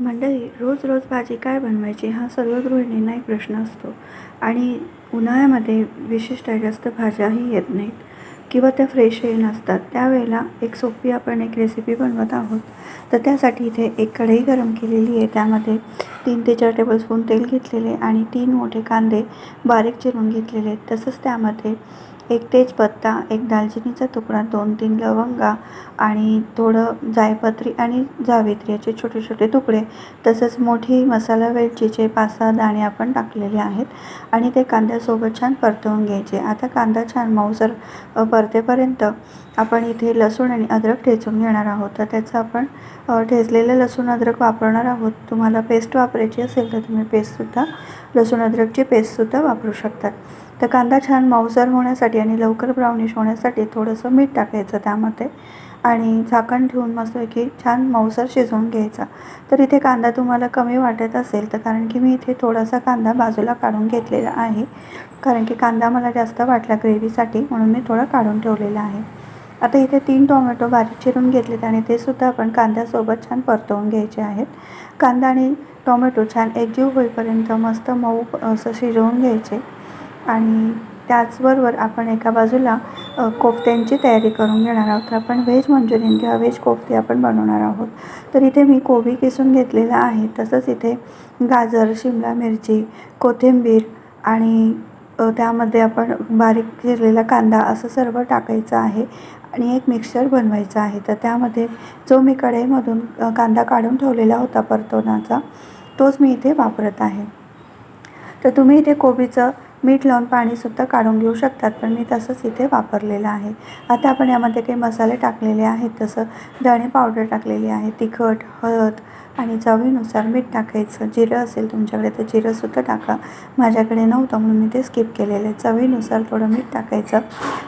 मंडळी रोज रोज भाजी काय बनवायची हा सर्व गृहिणींना एक प्रश्न असतो. आणि उन्हाळ्यामध्ये विशिष्ट जास्त भाज्याही येत नाहीत किंवा त्या फ्रेशही नसतात. त्यावेळेला एक सोपी आपण एक रेसिपी बनवत आहोत. तर त्यासाठी इथे एक कढई गरम केलेली आहे. त्यामध्ये तीन ते चार टेबलस्पून तेल घेतलेले आणि तीन मोठे कांदे बारीक चिरून घेतलेले आहेत. तसंच त्यामध्ये एक तेजपत्ता एक दालचिनीचा तुकडा दोन तीन लवंगा आणि थोडं जायपत्री आणि जावित्री याचे छोटे छोटे तुकडे तसंच मोठी मसाला वेलचीचे पाच सहा दाणे आपण टाकलेले आहेत आणि ते कांद्यासोबत छान परतवून घ्यायचे. आता कांदा छान मऊसर परतेपर्यंत आपण इथे लसूण आणि अद्रक ठेचून घेणार आहोत. तर त्याचं आपण ठेचलेलं लसूण अद्रक वापरणार आहोत. तुम्हाला पेस्ट वापरायची असेल तर तुम्ही पेस्टसुद्धा लसूण अद्रकची पेस्टसुद्धा वापरू शकतात तर कांदा छान मऊसर होण्यासाठी आणि लवकर ब्राउनिश होण्यासाठी थोडंसं मीठ टाकायचं त्यामध्ये. आणि झाकण ठेवून मस्तपैकी छान मऊसर शिजवून घ्यायचा. तर इथे कांदा तुम्हाला कमी वाटत असेल तर कारण की मी इथे थोडासा कांदा बाजूला काढून घेतलेला आहे. कारण की कांदा मला जास्त वाटला ग्रेव्हीसाठी म्हणून मी थोडा काढून ठेवलेला आहे. आता इथे तीन टोमॅटो बारीक चिरून घेतलेत आणि ते सुद्धा आपण कांद्यासोबत छान परतवून घ्यायचे आहेत. कांदा आणि टोमॅटो छान एकजीव होईपर्यंत मस्त मऊ असं शिजवून घ्यायचे. आणि त्याचबरोबर आपण एका बाजूला कोफ्त्यांची तयारी करून घेणार आहोत. तर आपण व्हेज मंचुरियन किंवा व्हेज कोफ्ते आपण बनवणार आहोत. तर इथे मी कोबी किसून घेतलेला आहे. तसंच इथे गाजर शिमला मिरची कोथिंबीर आणि त्यामध्ये आपण बारीक चिरलेला कांदा असं सर्व टाकायचं आहे आणि एक मिक्सर बनवायचं आहे. तर त्यामध्ये जो मी कढईमधून कांदा काढून ठेवलेला होता परतवण्याचा तोच मी इथे वापरत आहे. तर तुम्ही इथे कोबीचं मीठ लावून पाणीसुद्धा काढून घेऊ शकतात पण मी तसंच इथे वापरलेलं आहे. आता आपण यामध्ये काही मसाले टाकलेले आहेत तसं धणे पावडर टाकलेली आहे तिखट हळद आणि चवीनुसार मीठ टाकायचं. जिरं असेल तुमच्याकडे तर जिरंसुद्धा टाका. माझ्याकडे नव्हतं म्हणून मी ते स्किप केलेलं आहे. चवीनुसार थोडं मीठ टाकायचं.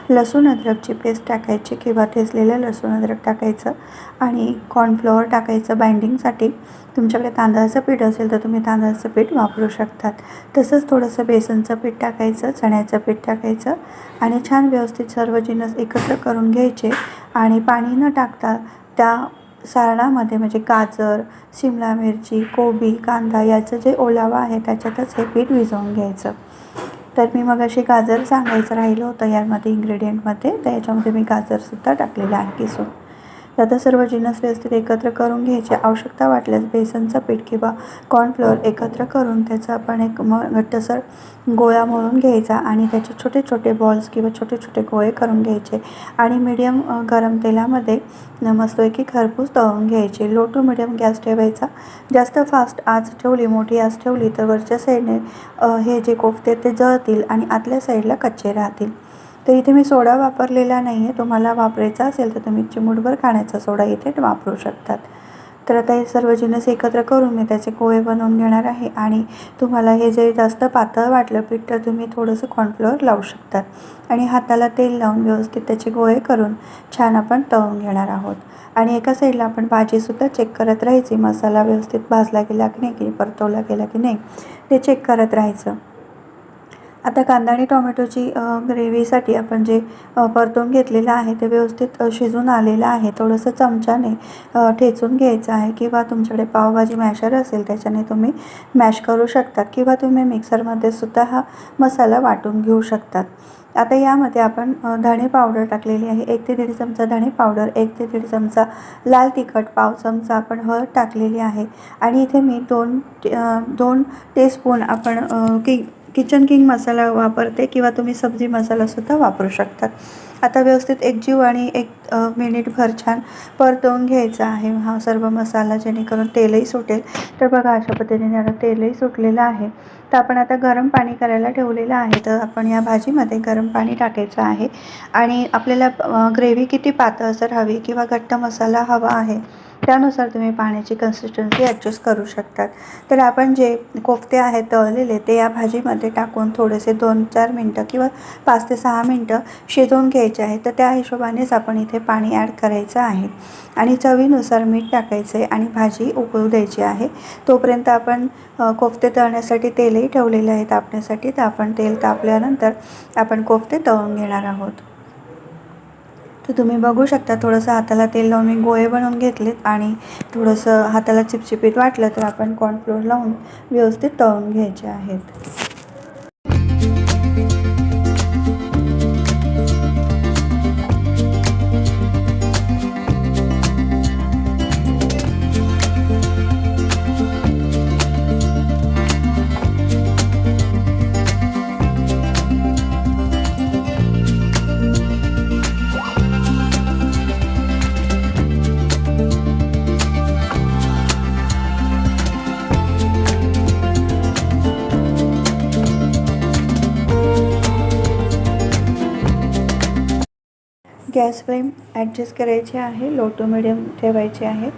लसूण अद्रकची पेस्ट टाकायची किंवा ठेचलेलं लसूण अद्रक टाकायचं. आणि कॉर्नफ्लॉवर टाकायचं बाइंडिंगसाठी तुमच्याकडे तांदळाचं पीठ असेल तर तुम्ही तांदळाचं पीठ वापरू शकतात. तसंच थोडंसं बेसनचं पीठ टाकायचं चण्याचं पीठ टाकायचं. आणि छान व्यवस्थित सर्व जिनस एकत्र करून घ्यायचे. आणि पाणी न टाकता त्या सारणामध्ये म्हणजे गाजर शिमला मिरची कोबी कांदा याचं जे ओलावा आहे त्याच्यातच हे पीठ भिजवून घ्यायचं. तर मी मग अशी गाजर सांगायचं राहिलं होतं यामध्ये इंग्रेडियंटमध्ये तर याच्यामध्ये मी गाजरसुद्धा टाकलेलं आहे किसून आता सर्व जिन्नस व्यवस्थित एकत्र करून घ्यायचे आवश्यकता वाटल्यास बेसनचं पीठ किंवा कॉर्नफ्लोअर एकत्र करून त्याचा आपण एक म घट्टसर गोळा मळून घ्यायचा आणि त्याचे छोटे छोटे बॉल्स किंवा छोटे छोटे गोळे करून घ्यायचे आणि मीडियम गरम तेलामध्ये न मस्तपैकी खरपूस तळून घ्यायचे. लो टू मिडियम गॅस ठेवायचा. जास्त फास्ट आज ठेवली मोठी आज ठेवली तर वरच्या साईडने हे जे कोफते ते जळतील आणि आतल्या साईडला कच्चे राहतील. तर इथे मी सोडा वापरलेला नाही आहे तुम्हाला वापरायचा असेल तर तुम्ही चिमूटभर खाण्याचा सोडा इथे वापरू शकतात. तर आता हे सर्व जिन्नस एकत्र करून मी त्याचे गोळे बनवून घेणार आहे आणि तुम्हाला हे जे जास्त पातळ वाटलं पीठ तर तुम्ही थोडंसं कॉर्नफ्लोअर लावू शकतात आणि हाताला तेल लावून व्यवस्थित त्याचे गोळे करून छान आपण तळून घेणार आहोत. आणि एका साईडला आपण भाजीसुद्धा चेक करत राहायची. मसाला व्यवस्थित भाजला गेला की नाही की परतवला गेला की नाही ते चेक करत राहायचं. आता कांदा आणि टोमॅटोची ग्रेव्हीसाठी आपण जे परतून घेतलेलं आहे ते व्यवस्थित शिजून आलेलं आहे. थोडंसं चमच्याने ठेचून घ्यायचं आहे किंवा तुमच्याकडे पावभाजी मॅशर असेल त्याच्याने तुम्ही मॅश करू शकतात किंवा तुम्ही मिक्सरमध्ये सुद्धा हा मसाला वाटून घेऊ शकतात. आता यामध्ये आपण धणे पावडर टाकलेली आहे. एक ते दीड चमचा धणे पावडर एक ते दीड चमचा लाल तिखट पाव चमचा आपण हळद टाकलेली आहे. आणि इथे मी दोन दोन टेस्पून आपण अ, कि किचन किंग मसाला वापरते किंवा तुम्ही सब्जी मसालासुद्धा वापरू शकतात आता व्यवस्थित एक जीव आणि एक मिनिटभर छान परतवून घ्यायचा आहे. हा सर्व मसाला जेणेकरून तेलही सुटेल. तर बघा अशा पद्धतीने आता तेलही सुटलेलं आहे. तर आपण आता गरम पाणी करायला ठेवलेलं आहे. तर आपण या भाजीमध्ये गरम पाणी टाकायचं आहे. आणि आपल्याला ग्रेव्ही किती पातळसर हवी किंवा घट्ट मसाला हवा आहे? त्यानुसार तुम्ही पाण्याची कन्सिस्टन्सी ॲडजस्ट करू शकतात. तर आपण जे कोफ्ते आहेत तळलेले ते या भाजीमध्ये टाकून थोडेसे दोन चार मिनटं किंवा पाच ते सहा मिनटं शिजवून घ्यायचे आहे. तर त्या हिशोबानेच आपण इथे पाणी ॲड करायचं आहे. आणि चवीनुसार मीठ टाकायचं आहे आणि भाजी उकळू द्यायची आहे. तोपर्यंत आपण कोफ्ते तळण्यासाठी तेलही ठेवलेले आहे तापण्यासाठी तर आपण तेल तापल्यानंतर आपण कोफ्ते तळून घेणार आहोत. तर तुम्ही बघू शकता थोडंसं हाताला तेल लावून मी गोळे बनवून घेतलेत आणि थोडंसं हाताला चिपचिपीत वाटलं तर आपण कॉर्नफ्लोअर लावून व्यवस्थित तळून घ्यायचे आहेत. गॅस फ्लेम ॲडजस्ट करायची आहे लो टू मिडियम ठेवायची आहे.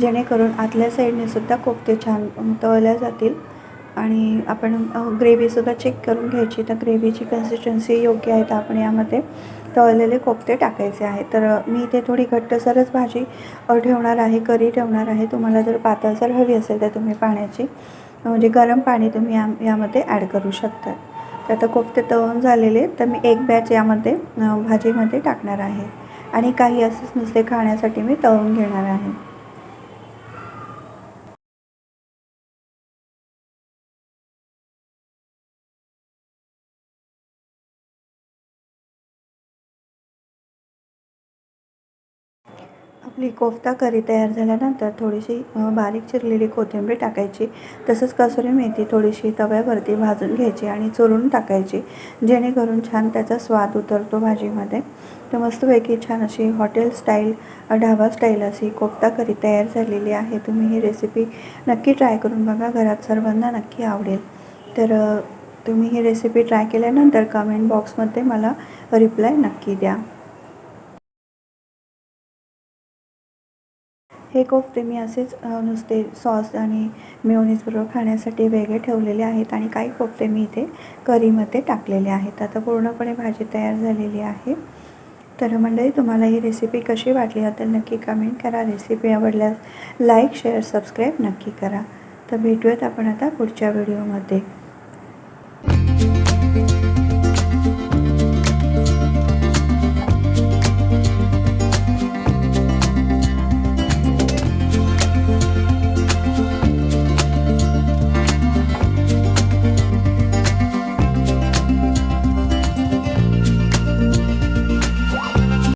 जेणेकरून आतल्या साईडने सुद्धा कोफते छान तळल्या जातील. आणि आपण ग्रेव्हीसुद्धा चेक करून घ्यायची. तर ग्रेव्हीची कन्सिस्टन्सी योग्य आहे तर आपण यामध्ये तळलेले कोफते टाकायचे आहे. तर मी इथे थोडी घट्टसरच भाजी ठेवणार आहे करी ठेवणार आहे. तुम्हाला जर पातळसर हवी असेल तर तुम्ही पाण्याची म्हणजे गरम पाणी तुम्ही या यामध्ये ॲड करू शकता. तर आता कोफ्ते तळून झालेले तर मी एक बॅच यामध्ये भाजीमध्ये टाकणार आहे. आणि काही असेच नुसते खाण्यासाठी मी तळून घेणार आहे. आपली कोफ्ता करी तयार झाल्यानंतर थोडीशी बारीक चिरलेली कोथिंबीर टाकायची. तसंच कसुरी मेथी थोडीशी तव्यावरती भाजून घ्यायची आणि चुरून टाकायची जेणेकरून छान त्याचा स्वाद उतरतो भाजीमध्ये. तर मस्तपैकी छान अशी हॉटेल स्टाईल ढाबा स्टाईल अशी कोफ्ता करी तयार झालेली आहे. तुम्ही ही रेसिपी नक्की ट्राय करून बघा घरात सर्वांना नक्की आवडेल. तर तुम्ही ही रेसिपी ट्राय केल्यानंतर कमेंट बॉक्समध्ये मला रिप्लाय नक्की द्या. हे कोफ्ते मी असेच नुसते सॉस आणि मेयोनीजबरोबर खाण्यासाठी वेगळे ठेवलेले आहेत आणि काही कोफ्ते मी इथे करीमध्ये टाकलेले आहेत. आता पूर्णपणे भाजी तयार झालेली आहे. तर मंडळी तुम्हाला ही रेसिपी कशी वाटली तर नक्की कमेंट करा. रेसिपी आवडल्यास लाईक शेअर सबस्क्राईब नक्की करा. तर भेटूयात आपण आता पुढच्या व्हिडिओमध्ये